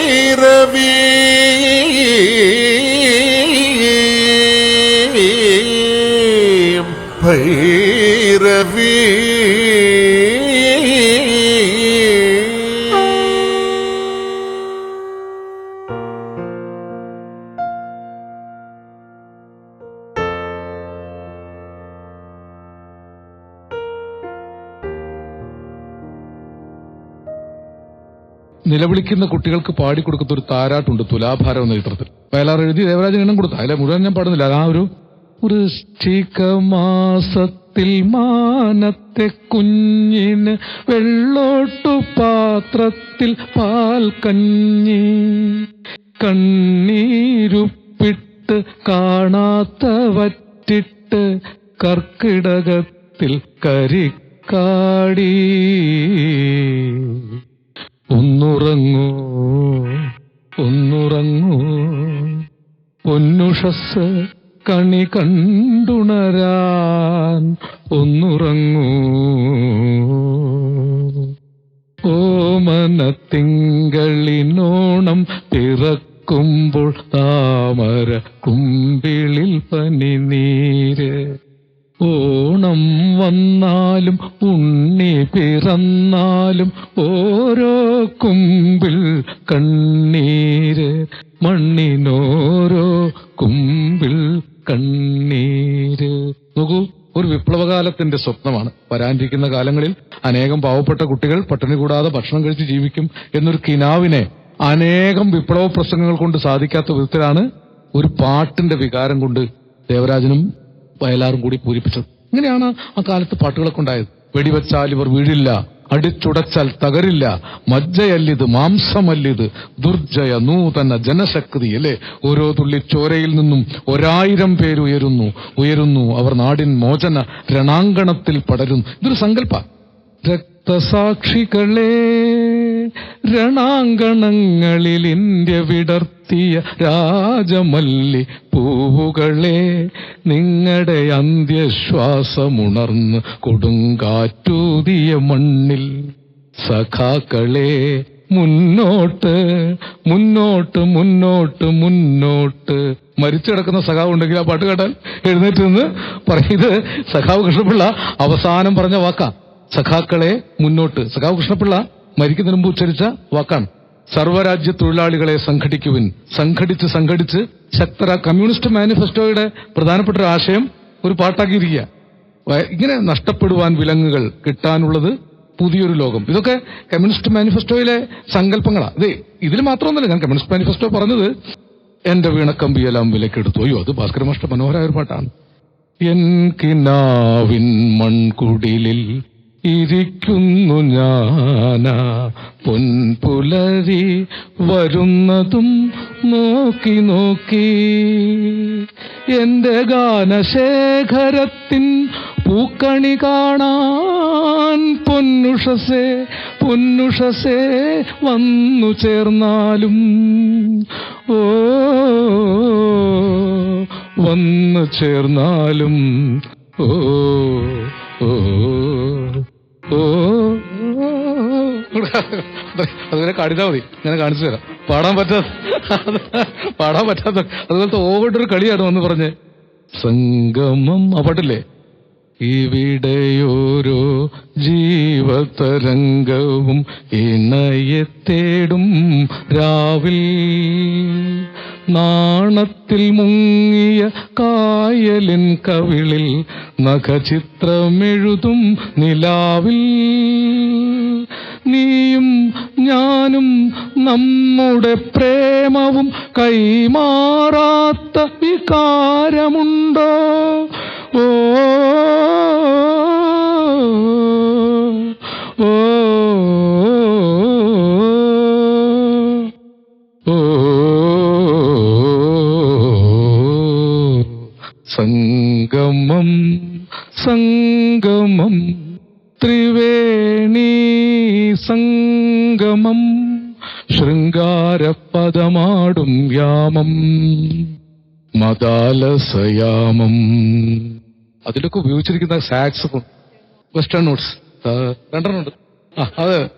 பைரவி பைரவி നിലവിളിക്കുന്ന കുട്ടികൾക്ക് പാടിക്കൊടുക്കുന്ന ഒരു താരാട്ടുണ്ട് തുലാഭാരം എന്ന ചിത്രത്തിൽ. വയലാർ എഴുതി ദേവരാജൻ എണ്ണം കൊടുത്ത. അതിലെ മുഴുവൻ ഞാൻ പാടുന്നില്ല. ആ ഒരു വൃഷ്ടികമാസത്തിൽ മാനത്തെ കുഞ്ഞിന് വെള്ളോട്ടു പാത്രത്തിൽ പാൽ കഞ്ഞി. കണ്ണീരുപ്പിട്ട് കാണാത്ത വറ്റിട്ട് കർക്കിടകത്തിൽ കരിക്കാടി ഒന്നുറങ്ങൂ. ഒന്നുറങ്ങൂ. പൊന്നുഷസ് കണി കണ്ടുണരാൻ ഒന്നുറങ്ങൂ. ഓമനത്തിങ്കളിനോണം പിറക്കുമ്പോൾ താമര കുമ്പിളിൽ പനിനീര്. ഓണം വന്നാലും പിറന്നാലും ഓരോ കുമ്പിൽ കണ്ണീര് മണ്ണിനോരോ കുമ്പിൽ കണ്ണീര്. നോക്കൂ ഒരു വിപ്ലവകാലത്തിന്റെ സ്വപ്നമാണ്. വരാനിരിക്കുന്ന കാലങ്ങളിൽ അനേകം പാവപ്പെട്ട കുട്ടികൾ പട്ടിണി കൂടാതെ ഭക്ഷണം കഴിച്ച് ജീവിക്കും എന്നൊരു കിനാവിനെ അനേകം വിപ്ലവ പ്രസംഗങ്ങൾ കൊണ്ട് സാധിക്കാത്ത വിധത്തിലാണ് ഒരു പാട്ടിന്റെ വികാരം കൊണ്ട് ദേവരാജനും വയലാറും കൂടി പൂരിപ്പിച്ചത്. ഇങ്ങനെയാണ് ആ കാലത്ത് പാട്ടുകളൊക്കെ ഉണ്ടായത്. വെടിവെച്ചാൽ ഇവർ വീഴില്ല അടിച്ചുടച്ചാൽ തകരില്ല മജ്ജയല്ലിത് മാംസമല്ലിത് ദുർജയ നൂതന ജനശക്തി അല്ലേ? ഓരോ തുള്ളി ചോരയിൽ നിന്നും ഒരായിരം പേര് ഉയരുന്നു ഉയരുന്നു അവർ നാടിൻ മോചന രണാങ്കണത്തിൽ പടരുന്നു. ഇതൊരു സങ്കല്പ. രക്തസാക്ഷികളെ രണാങ്കണങ്ങളിൽ ഇന്ത്യ വിടർത്തിയ രാജമല്ലി പൂവുകളെ നിങ്ങളുടെ അന്ത്യശ്വാസമുണർന്ന് കൊടുങ്കാറ്റൂതിയ മണ്ണിൽ സഖാക്കളെ മുന്നോട്ട് മുന്നോട്ട് മുന്നോട്ട് മുന്നോട്ട്. മരിച്ചു സഖാവ് ഉണ്ടെങ്കിൽ ആ പാട്ട് കേട്ടാൽ എഴുന്നേറ്റ് നിന്ന് പറയുന്നത് സഖാവ് കൃഷ്ണപിള്ള അവസാനം പറഞ്ഞ വാക്കാ. സഖാക്കളെ മുന്നോട്ട്. സഖാവ് കൃഷ്ണപിള്ള മരിക്കുന്നതിന് മുമ്പ് ഉച്ചരിച്ച വാക്കാണ്. സർവരാജ്യ തൊഴിലാളികളെ സംഘടിക്കുവിൻ. സംഘടിച്ച് സംഘടിച്ച് ശക്തര കമ്മ്യൂണിസ്റ്റ് മാനിഫെസ്റ്റോയുടെ പ്രധാനപ്പെട്ട ഒരു ആശയം ഒരു പാട്ടാക്കിയിരിക്കുക. ഇങ്ങനെ നഷ്ടപ്പെടുവാൻ വിലങ്ങുകൾ കിട്ടാനുള്ളത് പുതിയൊരു ലോകം. ഇതൊക്കെ കമ്മ്യൂണിസ്റ്റ് മാനിഫെസ്റ്റോയിലെ സങ്കല്പങ്ങളാണ് ഇത് ഇതിൽ മാത്രമൊന്നുമല്ല ഞാൻ കമ്മ്യൂണിസ്റ്റ് മാനിഫെസ്റ്റോ പറഞ്ഞത് എന്റെ വീണക്കമ്പിയെല്ലാം വിലക്കെടുത്തു. അയ്യോ അത് ഭാസ്കര മാഷ്ട ഒരു പാട്ടാണ്. എൻ കിനാവിൻ മൺകുടിലിൽ ഇരിക്കുന്നു ഞാനാ പൊൻപുലരി വരുന്നതും നോക്കി നോക്കി. എന്റെ ഗാനശേഖരത്തിൻ പൂക്കണി കാണാൻ പൊന്നുഷസേ പൊന്നുഷസേ വന്നു ചേർന്നാലും. ഓ വന്നു ചേർന്നാലും. ഓ ഓ. കാണിച്ചാൽ മതി. ഞാൻ കാണിച്ചു തരാം. പാടാൻ പറ്റാത്ത പാടാൻ പറ്റാത്ത അതുപോലത്തെ ഓവട്ടൊരു കളിയാണ് വന്ന് പറഞ്ഞ്. സംഗമം ആ പാട്ടില്ലേ ഇവിടെയോരോ ജീവതരംഗവും ഇണയെ തേടും രാവിൽ. നാണത്തിൽ മുങ്ങിയ കായലിൻ കവിളിൽ നഖചിത്രമെഴുതും നിലാവിൽ. നീയും ഞാനും നമ്മുടെ പ്രേമവും കൈമാറാത്ത വികാരമുണ്ടോ ഓ സംഗമം സംഗമം ത്രിവേണി സംഗമം ശൃംഗാരപദമാടും യാമം മദാലസയാമം. അതിലൊക്കെ ഉപയോഗിച്ചിരിക്കുന്ന സാക്സ് വെസ്റ്റേൺ നോട്ട്സ്. രണ്ടെണ്ണം ഉണ്ട്. ആ അത്.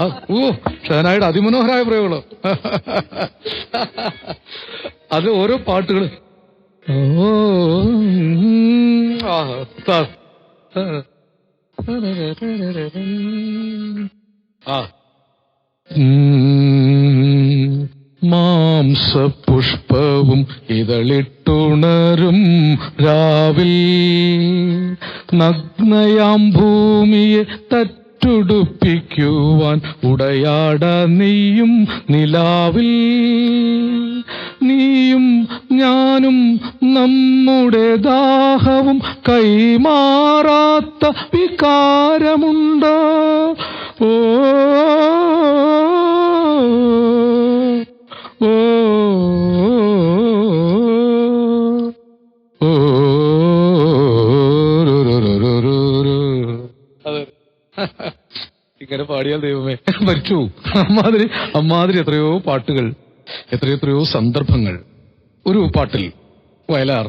ആ, ഓ ഷനായുടെ അതിമനോഹരമായ പ്രയോഗങ്ങളോ. അത് ഓരോ പാട്ടുകൾ മാംസപുഷ്പവും ഇതളിട്ടുണരും രാവിൽ. നഗ്നയാം ഭൂമിയെ തറ്റുടുപ്പിക്കുവാൻ ഉടയാട നീയും നിലാവിൽ. നീയും ഞാനും നമ്മുടെ ദാഹവും കൈമാറാത്ത വികാരമുണ്ട് ഓ ഇങ്ങനെ പാടിയാൽ ദൈവമേ മരിച്ചു അമ്മാതിരി അമ്മാതിരി എത്രയോ പാട്ടുകൾ എത്രയെത്രയോ സന്ദർഭങ്ങൾ. ഒരു പാട്ടിൽ വയലാർ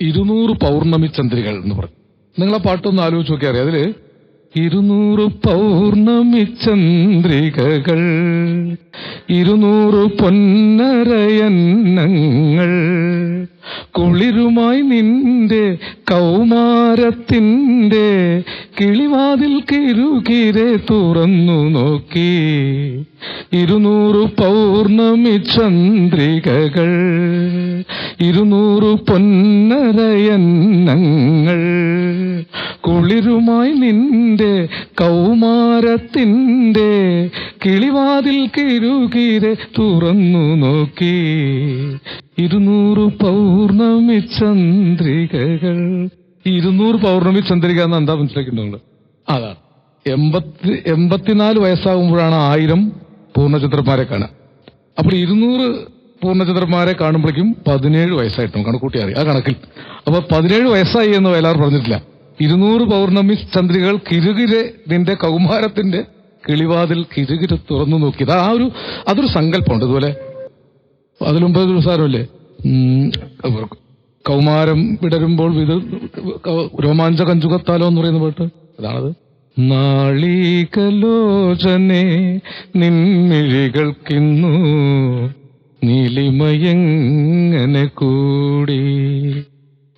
ഇരുന്നൂറ് പൗർണമി ചന്ദ്രികൾ എന്ന് പറഞ്ഞു നിങ്ങൾ ആ പാട്ടൊന്ന് ആലോചിച്ച് നോക്കിയാൽ അതിൽ ഇരുന്നൂറ് പൗർണമി ചന്ദ്രികകൾ ഇരുന്നൂറ് പൊന്നരയന്നങ്ങൾ കുളിരുമായി നിന്റെ കൗമാരത്തിന്റെ കിളിവാതിൽ കിരുകിരെ തുറന്നു നോക്കി. ഇരുന്നൂറ് പൗർണമി ചന്ദ്രികകൾ ഇരുന്നൂറ് പൊന്നരയന്നങ്ങൾ. കുളിരുമായി നിന്റെ കൗമാരത്തിന്റെ കിളിവാതിൽ കിരുകിരെ തുറന്നു നോക്കി. ഇരുന്നൂറ് പൗർണമി ചന്ദ്രികകൾ ഇരുന്നൂറ് പൗർണമി ചന്ദ്രിക എന്ന് എന്താ മനസ്സിലാക്കുന്നത് അതാണ്. എൺപത്തി എൺപത്തിനാല് വയസ്സാകുമ്പോഴാണ് ആയിരം പൂർണചന്ദ്രന്മാരെ കാണുക. അപ്പോൾ ഇരുന്നൂറ് പൂർണചന്ദ്രന്മാരെ കാണുമ്പോഴേക്കും പതിനേഴ് വയസ്സായിട്ടും കണക്കൂട്ടി അറിയാം. ആ കണക്കിൽ. അപ്പൊ പതിനേഴ് വയസ്സായി എന്ന് വയലാർ പറഞ്ഞിട്ടില്ല. ഇരുന്നൂറ് പൗർണമി ചന്ദ്രികകൾ കിരുകിരെ നിന്റെ കൗമാരത്തിന്റെ കിളിവാതിൽ കിരുകിരെ തുറന്നു നോക്കിയത് ആ ഒരു അതൊരു സങ്കല്പമുണ്ട് ഇതുപോലെ. അതിലുമ്പത് ഉം, കൗമാരം വിടരുമ്പോൾ ഇത് രോമാഞ്ച കഞ്ചുകത്താലോ എന്ന് പറയുന്ന പാട്ട്? അതാണത്. നാളീകലോചനെ നിൻമിഴികൾക്കിന്നു നീലിമയങ്ങനെ കൂടി.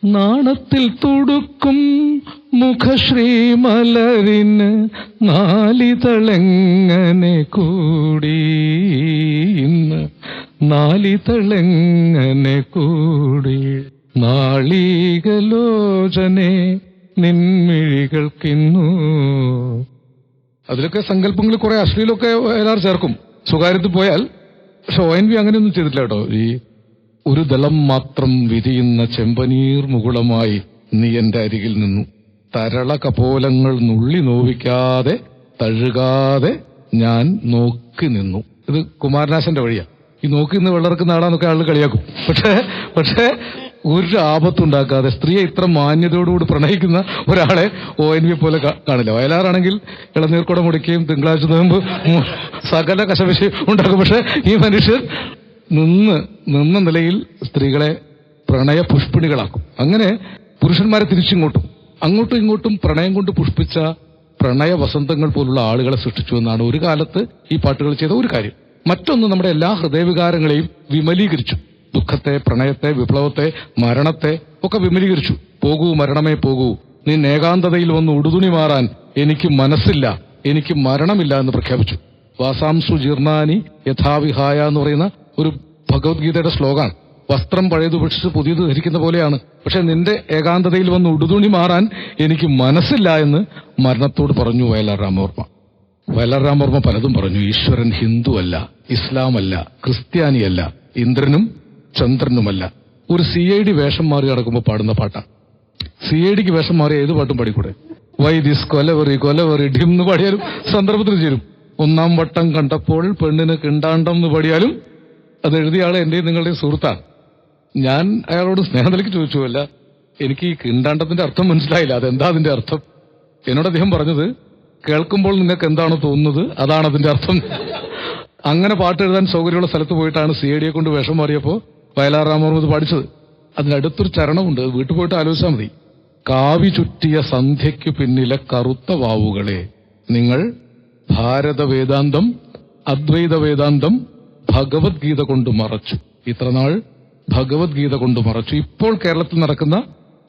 നാണത്തിൽ തുടുക്കും മുഖശ്രീമലരിന് നാലിതളെങ്ങനെ കൂടി. ഇന്ന് നാലിതളെങ്ങനെ കൂടി. നാളീകലോചനെ നിൻമിഴികൾക്കിന്നു. അതിലൊക്കെ സങ്കല്പങ്ങൾ കുറെ അശ്ലീലൊക്കെ എല്ലാവരും ചേർക്കും. സ്വകാര്യത്തിൽ പോയാൽ പക്ഷെ ഒ എൻ വി അങ്ങനെയൊന്നും ചെയ്തിട്ടില്ല കേട്ടോ. ഈ ഒരു ദളം മാത്രം വിരിയുന്ന ചെമ്പനീർ മുകുളമായി നീ എന്റെ അരികിൽ നിന്നു. തരള കപോലങ്ങൾ നുള്ളി നോവിക്കാതെ തഴുകാതെ ഞാൻ നോക്കി നിന്നു. ഇത് കുമാരനാശന്റെ വഴിയാ. ഈ നോക്കി നിന്ന് വെള്ളറക്കുന്ന ആളാന്നൊക്കെ ആളുകൾ കളിയാക്കും. പക്ഷേ പക്ഷേ ഒരു ആപത്തുണ്ടാക്കാതെ സ്ത്രീയെ ഇത്ര മാന്യതയോടുകൂടി പ്രണയിക്കുന്ന ഒരാളെ ഒ എൻ വി പോലെ കാണില്ല. വയലാറാണെങ്കിൽ ഇളനീർക്കുടം മുടിക്കുകയും തിങ്കളാഴ്ച നോമ്പ് സകല കശപശി ഉണ്ടാക്കും. പക്ഷെ ഈ മനുഷ്യർ നിന്ന് നിന്ന നിലയിൽ സ്ത്രീകളെ പ്രണയ പുഷ്പിണികളാക്കും. അങ്ങനെ പുരുഷന്മാരെ തിരിച്ചിങ്ങോട്ടും അങ്ങോട്ടും ഇങ്ങോട്ടും പ്രണയം കൊണ്ട് പുഷ്പിച്ച പ്രണയ വസന്തങ്ങൾ പോലുള്ള ആളുകളെ സൃഷ്ടിച്ചു എന്നാണ് ഒരു കാലത്ത് ഈ പാട്ടുകൾ ചെയ്ത ഒരു കാര്യം. മറ്റൊന്ന് നമ്മുടെ എല്ലാ ഹൃദയവികാരങ്ങളെയും വിമലീകരിച്ചു. ദുഃഖത്തെ പ്രണയത്തെ വിപ്ലവത്തെ മരണത്തെ ഒക്കെ വിമലീകരിച്ചു. പോകൂ മരണമേ പോകൂ. നീ ഏകാന്തതയിൽ വന്ന് ഉടുതുണി മാറാൻ എനിക്ക് മനസ്സില്ല. എനിക്ക് മരണമില്ല എന്ന് പ്രഖ്യാപിച്ചു. വാസാംസു ജീർണാനി യഥാവിഹായ എന്ന് പറയുന്ന ഒരു ഭഗവത്ഗീതയുടെ ശ്ലോകാണ് വസ്ത്രം പഴയത് ഉപേക്ഷിച്ച് പുതിയത് ധരിക്കുന്ന പോലെയാണ്. പക്ഷെ നിന്റെ ഏകാന്തതയിൽ വന്ന് ഉടുതുണി മാറാൻ എനിക്ക് മനസ്സില്ല എന്ന് മരണത്തോട് പറഞ്ഞു വയലാർ രാമവർമ്മ. വയലാർ രാമവർമ്മ പലതും പറഞ്ഞു. ഈശ്വരൻ ഹിന്ദു അല്ല ഇസ്ലാം അല്ല ക്രിസ്ത്യാനിയല്ല ഇന്ദ്രനും ചന്ദ്രനുമല്ല. ഒരു സി ഐ ഡി വേഷം മാറി നടക്കുമ്പോൾ പാടുന്ന പാട്ടാണ് സി ഐ ഡിക്ക് വേഷം മാറി ഏത് പാട്ടും പാടിക്കൂടെ? വൈ ദിസ് കൊലവറി കൊലവറി ഡിം എന്ന് പാടിയാലും സന്ദർഭത്തിന് ചേരും. ഒന്നാം വട്ടം കണ്ടപ്പോൾ പെണ്ണിന് കിണ്ടാണ്ടം എന്ന് പാടിയാലും അത് എഴുതിയ ആളെ എന്റെയും നിങ്ങളുടെയും സുഹൃത്താണ് ഞാൻ അയാളോട് സ്നേഹത്തിലേക്ക് ചോദിച്ചു അല്ല എനിക്ക് ഈ കിണ്ടാണ്ടത്തിന്റെ അർത്ഥം മനസ്സിലായില്ല. അതെന്താ അതിന്റെ അർത്ഥം? എന്നോട് അദ്ദേഹം പറഞ്ഞത് കേൾക്കുമ്പോൾ നിങ്ങൾക്ക് എന്താണ് തോന്നുന്നത്? അതാണ് അതിന്റെ അർത്ഥം. അങ്ങനെ പാട്ട് എഴുതാൻ സൗകര്യമുള്ള സ്ഥലത്ത് പോയിട്ടാണ് സി ഡിയെ കൊണ്ട് വേഷം മാറിയപ്പോൾ വയലാർ രാമവർമ്മത് പഠിച്ചത്. അതിനടുത്തൊരു ചരണമുണ്ട്. വീട്ടിൽ പോയിട്ട് ആലോചിച്ചാൽ മതി. കാവി ചുറ്റിയ സന്ധ്യയ്ക്ക് പിന്നിലെ കറുത്ത വാവുകളെ നിങ്ങൾ ഭാരത വേദാന്തം അദ്വൈത വേദാന്തം ഭഗവത്ഗീത കൊണ്ട് മറച്ചു. ഇത്രനാൾ ഭഗവത്ഗീത കൊണ്ട് മറച്ചു. ഇപ്പോൾ കേരളത്തിൽ നടക്കുന്ന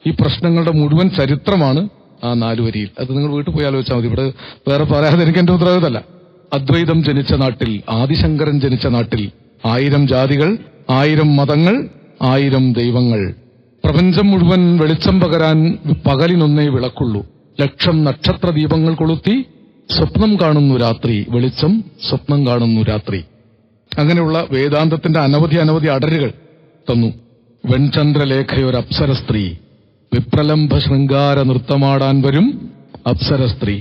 ഈ പ്രശ്നങ്ങളുടെ മുഴുവൻ ചരിത്രമാണ് ആ നാലു വരിയിൽ. അത് നിങ്ങൾ വീട്ടിൽ പോയി ആലോചിച്ചാൽ മതി. ഇവിടെ വേറെ പറയാതെ എനിക്ക് എന്റെ ഉത്തരവാദിത്തമല്ല. അദ്വൈതം ജനിച്ച നാട്ടിൽ ആദിശങ്കരൻ ജനിച്ച നാട്ടിൽ ആയിരം ജാതികൾ ആയിരം മതങ്ങൾ ആയിരം ദൈവങ്ങൾ. പ്രപഞ്ചം മുഴുവൻ വെളിച്ചം പകരാൻ പകലിനൊന്നേ വിളക്കുള്ളൂ. ലക്ഷം നക്ഷത്ര ദീപങ്ങൾ കൊളുത്തി സ്വപ്നം കാണുന്നു രാത്രി. വെളിച്ചം സ്വപ്നം കാണുന്നു രാത്രി. അങ്ങനെയുള്ള വേദാന്തത്തിന്റെ അനവധി അനവധി അടരുകൾ തന്നു. വെൺചന്ദ്രലേഖയൊരപ്സര സ്ത്രീ വിപ്രലംഭ ശൃംഗാര നൃത്തമാടാൻ വരും അപ്സര സ്ത്രീ.